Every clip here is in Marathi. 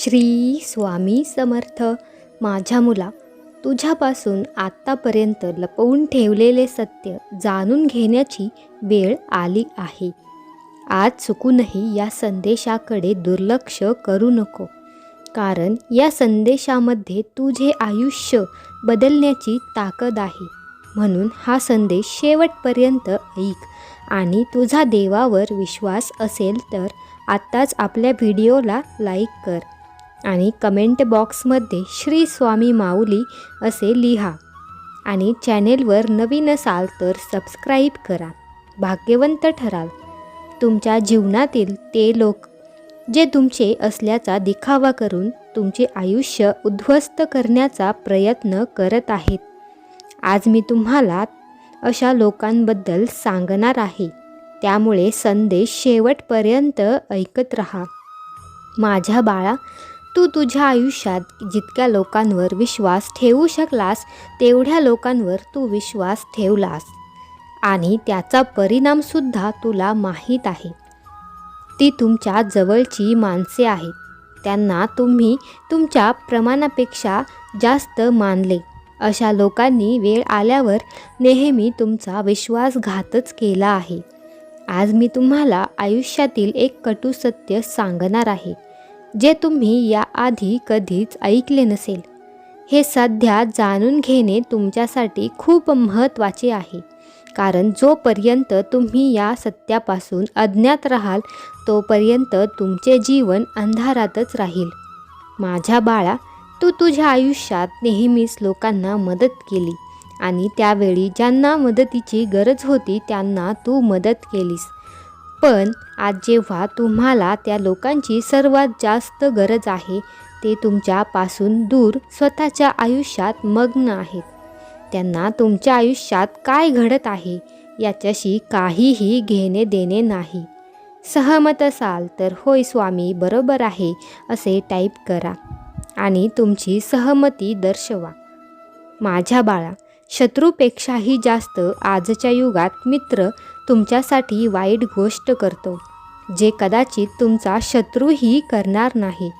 श्री स्वामी समर्थ. माझ्या मुला तुझ्यापासून आत्तापर्यंत लपवून ठेवलेले सत्य जाणून घेण्याची वेळ आली आहे. आज चुकूनही या संदेशाकडे दुर्लक्ष करू नको. कारण या संदेशामध्ये तुझे आयुष्य बदलण्याची ताकद आहे. म्हणून हा संदेश शेवटपर्यंत ऐक आणि तुझा देवावर विश्वास असेल तर आत्ताच आपल्या व्हिडिओला लाईक कर. आणि कमेंट बॉक्समध्ये श्री स्वामी माऊली असे लिहा. आणि चॅनेलवर नवीन असाल तर सबस्क्राईब करा. भाग्यवंत ठराल. तुमच्या जीवनातील ते लोक जे तुमचे असल्याचा दिखावा करून तुमचे आयुष्य उद्ध्वस्त करण्याचा प्रयत्न करत आहेत. आज मी तुम्हाला अशा लोकांबद्दल सांगणार आहे. त्यामुळे संदेश शेवटपर्यंत ऐकत रहा. माझ्या बाळा तू तुझ्या आयुष्यात जितक्या लोकांवर विश्वास ठेवू शकलास तेवढ्या लोकांवर तू विश्वास ठेवलास. आणि त्याचा परिणामसुद्धा तुला माहीत आहे. ती तुमच्या जवळची माणसे आहेत. त्यांना तुम्ही तुमच्या प्रमाणापेक्षा जास्त मानले. अशा लोकांनी वेळ आल्यावर नेहमी तुमचा विश्वासघातच केला आहे. आज मी तुम्हाला आयुष्यातील एक कटू सत्य सांगणार आहे. जे तुम्ही याआधी कधीच ऐकले नसेल हे सध्या जाणून घेणे तुमच्यासाठी खूप महत्त्वाचे आहे. कारण जोपर्यंत तुम्ही या सत्यापासून अज्ञात राहाल तोपर्यंत तुमचे जीवन अंधारातच राहील. माझ्या बाळा तू तुझ्या आयुष्यात नेहमीच लोकांना मदत केली आणि त्यावेळी ज्यांना मदतीची गरज होती त्यांना तू मदत केलीस. पण आज जेव्हा तुम्हाला त्या लोकांची सर्वात जास्त गरज आहे ते तुमच्यापासून दूर स्वतःच्या आयुष्यात मग्न आहेत. त्यांना तुमच्या आयुष्यात काय घडत आहे याच्याशी काहीही घेणे देणे नाही. सहमत असाल तर होय स्वामी बरोबर आहे असे टाईप करा आणि तुमची सहमती दर्शवा. माझ्या बाळा शत्रूपेक्षाही जास्त आजच्या युगात मित्र तुमच्यासाठी वाईट गोष्ट करतो जे कदाचित तुमचा शत्रूही करणार नाही.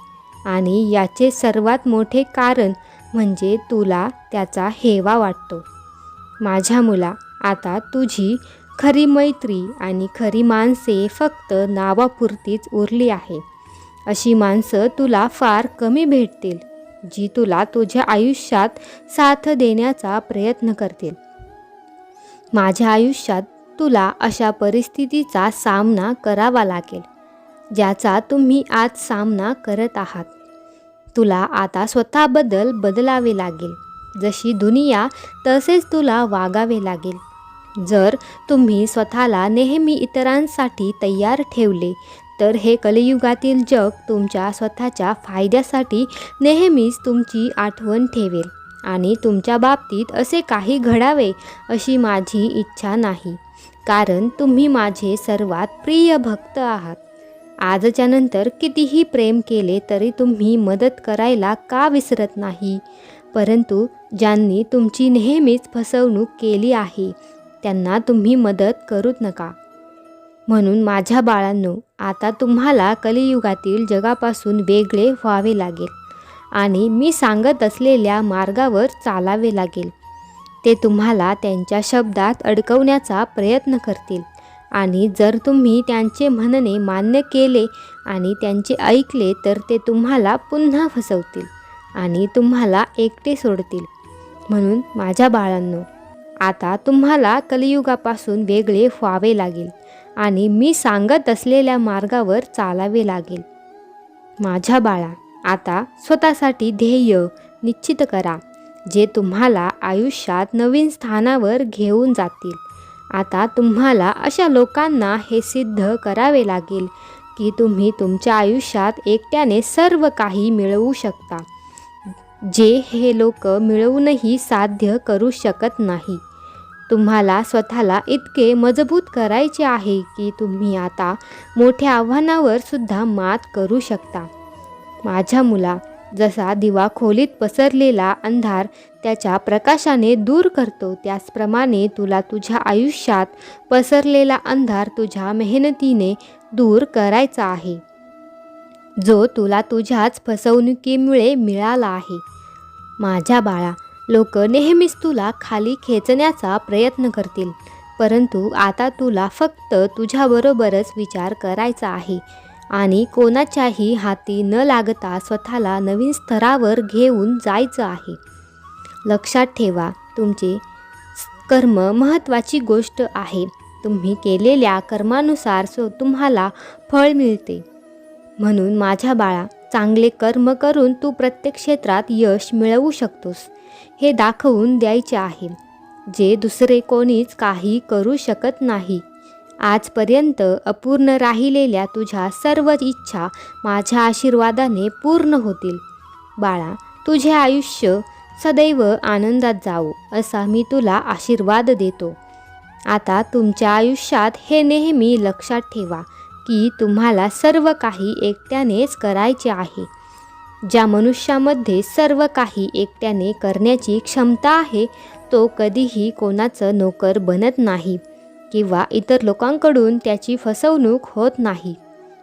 आणि याचे सर्वात मोठे कारण म्हणजे तुला त्याचा हेवा वाटतो. माझ्या मुला आता तुझी खरी मैत्री आणि खरी माणसे फक्त नावापुरतीच उरली आहे. अशी माणसं तुला फार कमी भेटतील जी तुला तुझ्या आयुष्यात साथ देण्याचा प्रयत्न करतील. माझ्या आयुष्यात तुला अशा परिस्थितीचा सामना करावा लागेल ज्याचा तुम्ही आज सामना करत आहात. तुला आता स्वतःबद्दल बदलावे लागेल. जशी दुनिया तसेच तुला वागावे लागेल. जर तुम्ही स्वतःला नेहमी इतरांसाठी तयार ठेवले तर हे कलियुगातील जग तुमच्या स्वतःच्या फायद्यासाठी नेहमीच तुमची आठवण ठेवेल आणि तुमच्या बाबतीत असे काही घडावे अशी माझी इच्छा नाही. कारण तुम्ही माझे सर्वात प्रिय भक्त आहात. आजच्या नंतर कितीही प्रेम केले तरी तुम्ही मदत करायला का विसरत नाही? परंतु ज्यांनी तुमची नेहमीच फसवणूक केली आहे त्यांना तुम्ही मदत करूच नका. म्हणून माझ्या बाळांनो आता तुम्हाला कलियुगातील जगापासून वेगळे व्हावे लागेल आणि मी सांगत असलेल्या मार्गावर चालावे लागेल. ते तुम्हाला त्यांच्या शब्दात अडकवण्याचा प्रयत्न करतील. आणि जर तुम्ही त्यांचे म्हणणे मान्य केले आणि त्यांचे ऐकले तर ते तुम्हाला पुन्हा फसवतील आणि तुम्हाला एकटे सोडतील. म्हणून माझ्या बाळांनो आता तुम्हाला कलियुगापासून वेगळे व्हावे लागेल आणि मी सांगत असलेल्या मार्गावर चालावे लागेल. माझ्या बाळा आता स्वतःसाठी ध्येय निश्चित करा. जे तुम्हाला आयुष्यात नवीन स्थानावर घेऊन जातील. आता तुम्हाला अशा लोकांना हे सिद्ध करावे लागेल की तुम्ही तुमच्या आयुष्यात एकट्याने सर्व काही मिळवू शकता. जे हे लोक मिळवूनही साध्य करू शकत नाही. तुम्हाला स्वतःला इतके मजबूत करायचे आहे की तुम्ही आता मोठ्या आव्हानावर सुद्धा मात करू शकता. माझ्या मुला जसा दिवा खोलीत पसरलेला अंधार त्याच्या प्रकाशाने दूर करतो त्याचप्रमाणे तुला तुझ्या आयुष्यात पसरलेला अंधार तुझ्या मेहनतीने दूर करायचा आहे. जो तुला तुझ्याच फसवणुकीमुळे मिळाला आहे. माझ्या बाळा लोक नेहमीच तुला खाली खेचण्याचा प्रयत्न करतील परंतु आता तुला फक्त तुझ्याबरोबरच विचार करायचा आहे. आणि कोणाच्याही हाती न लागता स्वतःला नवीन स्तरावर घेऊन जायचं आहे. लक्षात ठेवा तुमचे कर्म महत्त्वाची गोष्ट आहे. तुम्ही केलेल्या कर्मानुसार सो तुम्हाला फळ मिळते. म्हणून माझ्या बाळा चांगले कर्म करून तू प्रत्येक क्षेत्रात यश मिळवू शकतोस. हे दाखवून द्यायचे आहे. जे दुसरे कोणीच काही करू शकत नाही. आजपर्यंत अपूर्ण राहिलेल्या तुझ्या सर्व इच्छा माझ्या आशीर्वादाने पूर्ण होतील. बाळा तुझे आयुष्य सदैव आनंदात जावो असा मी तुला आशीर्वाद देतो. आता तुमच्या आयुष्यात हे नेहमी लक्षात ठेवा की तुम्हाला सर्व काही एकट्यानेच करायचे आहे. ज्या मनुष्यामध्ये सर्व काही एकट्याने करण्याची क्षमता आहे तो कधीही कोणाचं नोकर बनत नाही. किंवा इतर लोकांकडून त्याची फसवणूक होत नाही.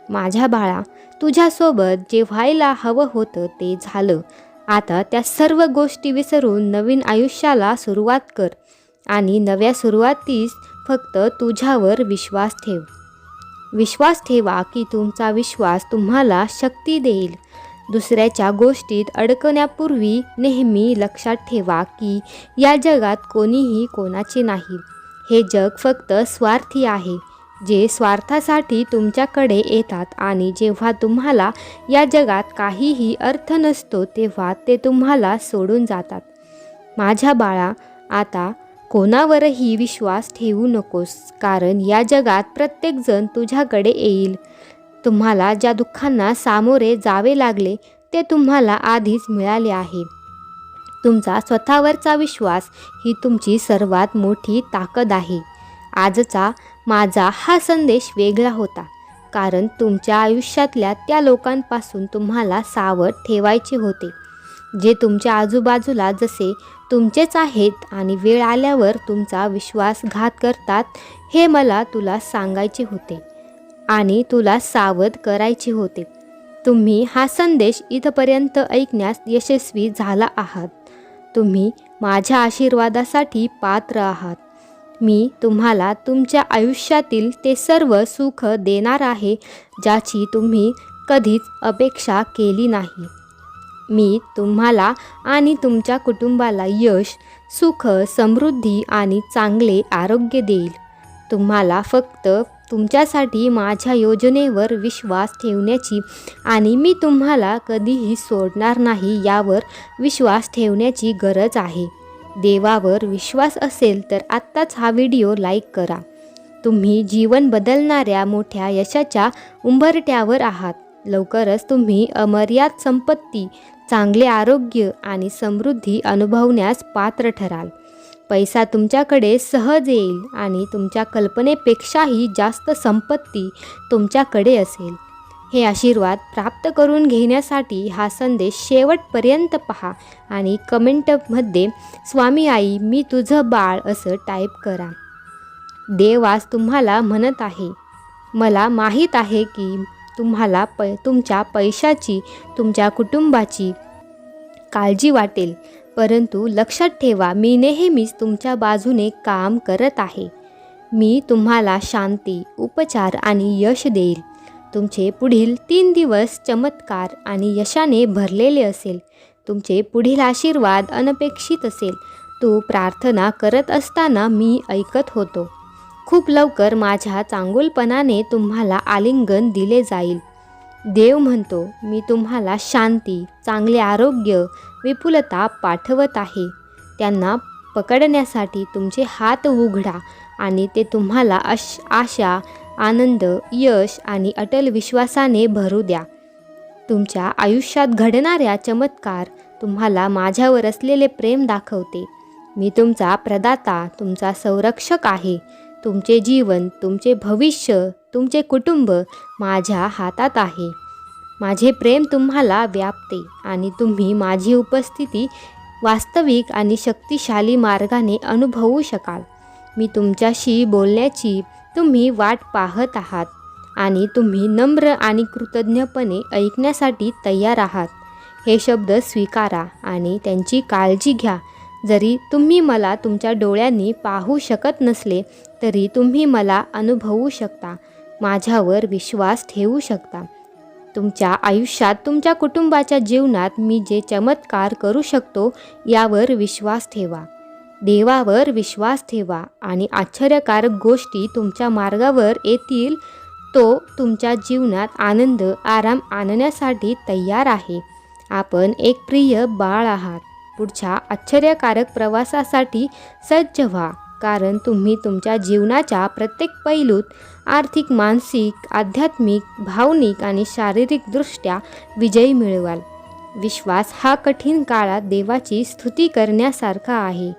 माझ्या बाळा तुझ्यासोबत जे व्हायला हवं होतं ते झालं. आता त्या सर्व गोष्टी विसरून नवीन आयुष्याला सुरुवात कर आणि नव्या सुरुवातीस फक्त तुझ्यावर विश्वास ठेव. विश्वास ठेवा की तुमचा विश्वास तुम्हाला शक्ती देईल. दुसऱ्याच्या गोष्टीत अडकण्यापूर्वी नेहमी लक्षात ठेवा की या जगात कोणीही कोणाचे नाही. हे जग फक्त स्वार्थी आहे जे स्वार्थासाठी तुमच्याकडे येतात आणि जेव्हा तुम्हाला या जगात काहीही अर्थ नसतो तेव्हा ते तुम्हाला सोडून जातात. माझ्या बाळा आता कोणावरही विश्वास ठेवू नकोस कारण या जगात प्रत्येकजण तुझ्याकडे येईल. तुम्हाला ज्या दुःखांना सामोरे जावे लागले ते तुम्हाला आधीच मिळाले आहे. तुमचा स्वतःवरचा विश्वास ही तुमची सर्वात मोठी ताकद आहे. आजचा माझा हा संदेश वेगळा होता कारण तुमच्या आयुष्यातल्या त्या लोकांपासून तुम्हाला सावध ठेवायचे होते जे तुमच्या आजूबाजूला जसे तुमचेच आहेत आणि वेळ आल्यावर तुमचा विश्वासघात करतात हे मला तुला सांगायचे होते आणि तुला सावध करायचे होते. तुम्ही हा संदेश इथपर्यंत ऐकण्यास यशस्वी झाला आहात. तुम्ही माझ्या आशीर्वादासाठी पात्र आहात. मी तुम्हाला तुमच्या आयुष्यातील ते सर्व सुख देणार आहे ज्याची तुम्ही कधीच अपेक्षा केली नाही. मी तुम्हाला आणि तुमच्या कुटुंबाला यश सुख समृद्धी आणि चांगले आरोग्य देईल. तुम्हाला फक्त तुमच्यासाठी माझ्या योजनेवर विश्वास ठेवण्याची आणि मी तुम्हाला कधीही सोडणार नाही यावर विश्वास ठेवण्याची गरज आहे. देवावर विश्वास असेल तर आत्ताच हा व्हिडिओ लाईक करा. तुम्ही जीवन बदलणाऱ्या मोठ्या यशाच्या उंबरट्यावर आहात. लवकरच तुम्ही अमर्याद संपत्ती चांगले आरोग्य आणि समृद्धी अनुभवण्यास पात्र ठराल. पैसा तुमच्याकडे सहज येईल आणि तुमच्या कल्पनेपेक्षाही जास्त संपत्ती तुमच्याकडे असेल. हे आशीर्वाद प्राप्त करून घेण्यासाठी हा संदेश शेवटपर्यंत पहा आणि कमेंटमध्ये स्वामी आई मी तुझं बाळ असं टाईप करा. देव आज तुम्हाला म्हणत आहे. मला माहीत आहे की तुम्हाला पै तुमच्या पैशाची तुमच्या कुटुंबाची काळजी वाटेल. परंतु लक्षात ठेवा मी नेहमीच तुमच्या बाजूने काम करत आहे. मी तुम्हाला शांती उपचार आणि यश देईल. तुमचे पुढील तीन दिवस चमत्कार आणि यशाने भरलेले असेल. तुमचे पुढील आशीर्वाद अनपेक्षित असेल. तू प्रार्थना करत असताना मी ऐकत होतो. खूप लवकर माझ्या चांगुलपणाने तुम्हाला आलिंगन दिले जाईल. देव म्हणतो मी तुम्हाला शांती चांगले आरोग्य विपुलता पाठवत आहे. त्यांना पकडण्यासाठी तुमचे हात उघडा आणि ते तुम्हाला अश आशा आनंद यश आणि अटल विश्वासाने भरू द्या. तुमच्या आयुष्यात घडणाऱ्या चमत्कार तुम्हाला माझ्यावर असलेले प्रेम दाखवते. मी तुमचा प्रदाता तुमचा संरक्षक आहे. तुमचे जीवन तुमचे भविष्य तुमचे कुटुंब माझ्या हातात आहे. माझे प्रेम तुम्हाला व्यापते आणि तुम्ही माझी उपस्थिती वास्तविक आणि शक्तिशाली मार्गाने अनुभवू शकाल. मी तुमच्याशी बोलण्याची तुम्ही वाट पाहत आहात आणि तुम्ही नम्र आणि कृतज्ञपणे ऐकण्यासाठी तयार आहात. हे शब्द स्वीकारा आणि त्यांची काळजी घ्या. जरी तुम्ही मला तुमच्या डोळ्यांनी पाहू शकत नसले तरी तुम्ही मला अनुभवू शकता माझ्यावर विश्वास ठेवू शकता. तुमच्या आयुष्यात तुमच्या कुटुंबाच्या जीवनात मी जे चमत्कार करू शकतो यावर विश्वास ठेवा. देवावर विश्वास ठेवा आणि आश्चर्यकारक गोष्टी तुमच्या मार्गावर येतील तो तुमच्या जीवनात आनंद आराम आणण्यासाठी तयार आहे. आपण एक प्रिय बाळ आहात. पुढच्या आश्चर्यकारक प्रवासासाठी सज्ज व्हा. कारण तुम्ही तुमच्या जीवनाच्या प्रत्येक पैलूत आर्थिक मानसिक आध्यात्मिक भावनिक आणि शारीरिकदृष्ट्या विजय मिळवाल. विश्वास हा कठीण काळात देवाची स्तुती करण्यासारखा आहे.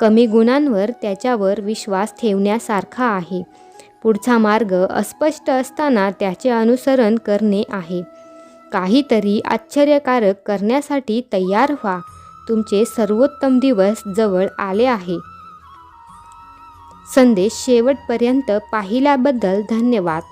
कमी गुणांवर त्याच्यावर विश्वास ठेवण्यासारखा आहे. पुढचा मार्ग अस्पष्ट असताना त्याचे अनुसरण करणे आहे. काहीतरी आश्चर्यकारक करण्यासाठी तयार व्हा. तुमचे सर्वोत्तम दिवस जवळ आले आहे. संदेश शेवटपर्यंत पाहिल्याबद्दल धन्यवाद.